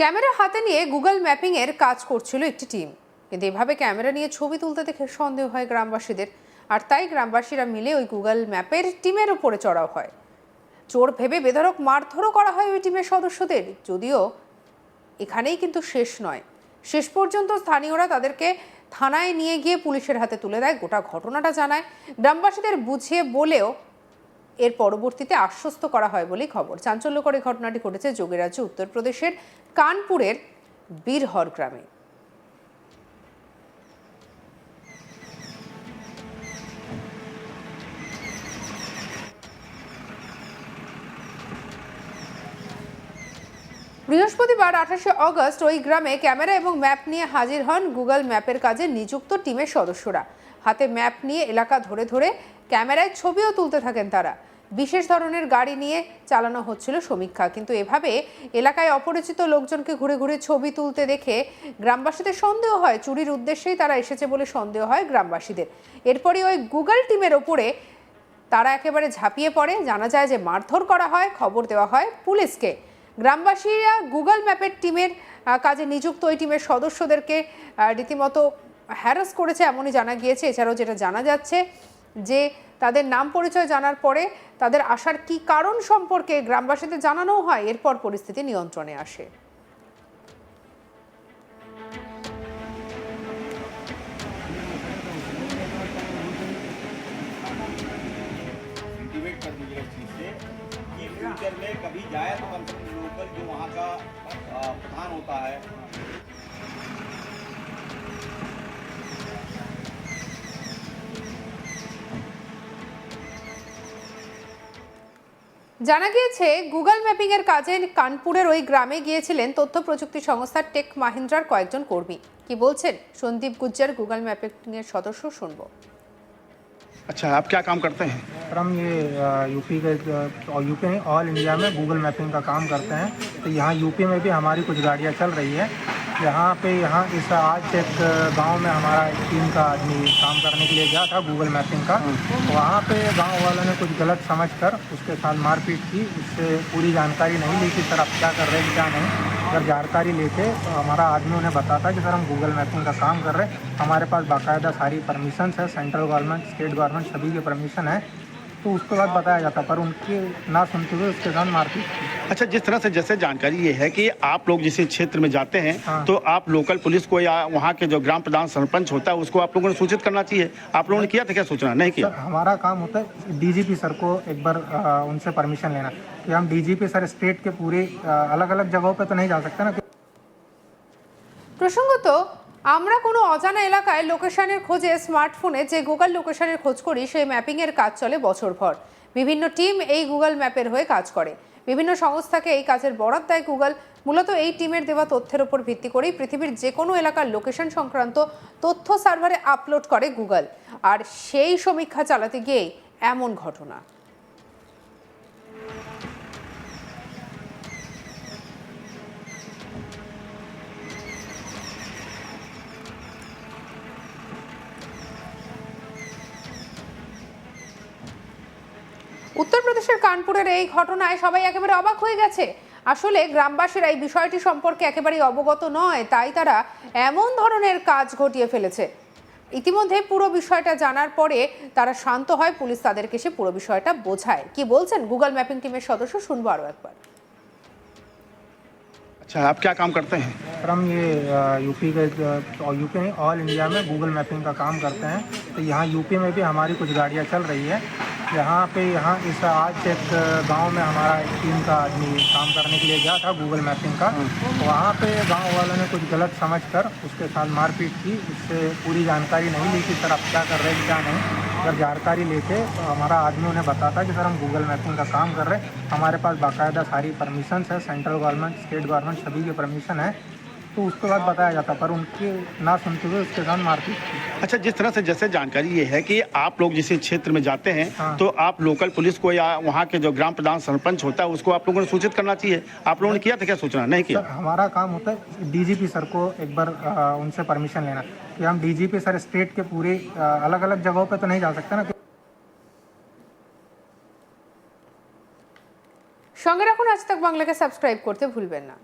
Camera হাতে নিয়ে Google mapping এর কাজ করছিল একটি টিম। কিন্তু এভাবে ক্যামেরা নিয়ে ছবি তুলতে দেখে সন্দেহ হয় গ্রামবাসীদের। আর তাই গ্রামবাসীরা মিলে ওই গুগল ম্যাপের টিমের উপরে চড়াও হয়। চোর ভেবে বেধরক মারধরও করা হয় ওই টিমের সদস্যদের। যদিও এখানেই কিন্তু শেষ নয়। শেষ পর্যন্ত স্থানীয়রা তাদেরকে থানায় নিয়ে গিয়ে পুলিশের হাতে তুলে দেয়। গোটা ঘটনাটা জানায় গ্রামবাসীদের বুঝিয়ে বলেও এর পরবর্তীতে আশ্বস্ত করা হয় বলেই খবর। চাঞ্চল্যকর এই ঘটনাটি ঘটেছে যোগীরাজ্য উত্তরপ্রদেশের কানপুরের বীরহর গ্রামে। বৃহস্পতিবার আঠাশে অগস্ট ওই গ্রামে ক্যামেরা এবং ম্যাপ নিয়ে হাজির হন গুগল ম্যাপের কাজে নিযুক্ত টিমের সদস্যরা। হাতে ম্যাপ নিয়ে এলাকা ধরে ধরে ক্যামেরায় ছবিও তুলতে থাকেন তারা। বিশেষ ধরনের গাড়ি নিয়ে চালানো হচ্ছিল সমীক্ষা। কিন্তু এভাবে এলাকায় অপরিচিত লোকজনকে ঘুরে ঘুরে ছবি তুলতে দেখে গ্রামবাসীদের সন্দেহ হয়। চুরির উদ্দেশ্যেই তারা এসেছে বলে সন্দেহ হয় গ্রামবাসীদের। এরপরই ওই গুগল টিমের ওপরে তারা একেবারে ঝাঁপিয়ে পড়ে। জানা যায় যে মারধর করা হয়, খবর দেওয়া হয় পুলিশকে। গ্রামবাসীরা গুগল ম্যাপের টিমের কাজে নিযুক্ত ওই টিমের সদস্যদেরকে রীতিমতো হ্যারাস করেছে এমনই জানা গিয়েছে। এছাড়াও যেটা জানা যাচ্ছে যে তাদের নাম পরিচয় জানার পরে তাদের আসার কি কারণ সম্পর্কে গ্রামবাসীদের জানানোও হয় এরপর পরিস্থিতি নিয়ন্ত্রণে আসে इंटीमेट कर दीजिएगा इस चीज़ से कि फ्यूचर में कभी जाए तो कम से कम लोकल जो वहाँ का अ, प्रधान होता है জানা গিয়েছে গুগল ম্যাপিং এর কাজে কানপুরের ওই গ্রামে গিয়েছিলেন তথ্য প্রযুক্তি সংস্থা টেক মাহিন্দ্রার কয়েকজন কর্মী কি বলছেন সন্দীপ গুজ্জার গুগল ম্যাপিং এর সদস্য শুনবো अच्छा आप क्या काम करते हैं सर हम ये यूपी के अ, और यूपी नहीं ऑल इंडिया में गूगल मैपिंग का काम करते हैं तो यहाँ यूपी में भी हमारी कुछ गाड़ियाँ चल रही है यहाँ पे यहाँ इस आज एक गाँव में हमारा एक टीम का आदमी काम करने के लिए गया था गूगल मैपिंग का। वहाँ पे गाँव वालों ने कुछ गलत समझकर उसके साथ मारपीट की। उससे पूरी जानकारी नहीं ली कि सर आप क्या कर रहे हैं क्या नहीं। अगर जानकारी लेके तो हमारा आदमी उन्हें बताता कि सर हम गूगल मैपिंग का काम कर रहे हैं। हमारे पास बाकायदा सारी परमिशन है सेंट्रल गवर्नमेंट स्टेट गवर्नमेंट सभी की परमिशन है। तो उसके बाद बताया जाता पर उनके ना सुनते हुए उसके कारण मारपीट अच्छा जिस तरह से जैसे जानकारी ये है कि आप लोग जिस क्षेत्र में जाते हैं हाँ। तो आप लोकल पुलिस को या वहाँ के जो ग्राम प्रधान सरपंच होता है उसको आप लोगों ने सूचित करना चाहिए? आप लोगों ने किया था क्या सूचना? नहीं किया? हमारा काम होता है डीजीपी सर को एक बार उनसे परमिशन लेना। कि हम डीजीपी सर स्टेट के पूरे अलग अलग जगहों पर तो नहीं जा सकते ना प्रसंगत আমরা কোনো অজানা এলাকায় লোকেশনের খোঁজে স্মার্টফোনে যে গুগল লোকেশনের খোঁজ করি, সেই ম্যাপিংয়ের কাজ চলে বছরভর। বিভিন্ন টিম এই গুগল ম্যাপের হয়ে কাজ করে। বিভিন্ন সংস্থাকে এই কাজের বরাদ দেয় গুগল। মূলত এই টিমের দেওয়া তথ্যের উপর ভিত্তি করেই পৃথিবীর যে কোনো এলাকার লোকেশন সংক্রান্ত তথ্য সার্ভারে আপলোড করে গুগল। আর সেই সমীক্ষা চালাতে গিয়েই এমন ঘটনা। উত্তরপ্রদেশের কানপুরের এই ঘটনায় সবাই একেবারে অবাক হয়ে গেছে আসলে গ্রামবাসীরা এই বিষয়টি সম্পর্কে একেবারেই অবগত নয় তাই তারা এমন ধরনের কাজ ঘটিয়ে ফেলেছে ইতিমধ্যে পুরো বিষয়টা জানার পরে তারা শান্ত হয় পুলিশ তাদেরকে সে পুরো বিষয়টা বোঝায় কি বলছেন গুগল ম্যাপিং টিমের সদস্য শুনবো আরও একবার अच्छा आप क्या काम करते हैं सर हम ये यूपी के अ, और यूपी नहीं ऑल इंडिया में गूगल मैपिंग का काम करते हैं तो यहाँ यूपी में भी हमारी कुछ गाड़ियाँ चल रही है यहाँ पे यहाँ इस आज एक गाँव में हमारा एक टीम का आदमी काम करने के लिए गया था गूगल मैपिंग का। वहाँ पे गाँव वालों ने कुछ गलत समझकर उसके साथ मारपीट की। उससे पूरी जानकारी नहीं ली कि सर आप क्या कर रहे हैं क्या नहीं। अगर जानकारी लेके तो हमारा आदमी उन्हें बताता कि सर हम गूगल मैपिंग का काम कर रहे हैं। हमारे पास बाकायदा सारी परमिशन है सेंट्रल गवर्नमेंट स्टेट गवर्नमेंट सभी की परमिशन है। तो उसके बाद बताया जाता पर उनकी ना सुनते हुए उसके साथ मारपीट की अच्छा जिस तरह से जैसे जानकारी ये है कि आप लोग जिस क्षेत्र में जाते हैं हाँ। तो आप लोकल पुलिस को या वहाँ के जो ग्राम प्रधान सरपंच होता है उसको आप लोगों ने सूचित करना चाहिए आप लोगों ने किया था क्या सूचना नहीं किया सर हमारा काम होता है डीजीपी सर को एक बार अ, उनसे परमिशन लेना कि हम डीजीपी सर स्टेट के पूरे अलग अलग जगहों पे तो नहीं जा सकते ना সঙ্গে রাখুন আজ তাক বাংলাকে সাবস্ক্রাইব করতে ভুলবেন না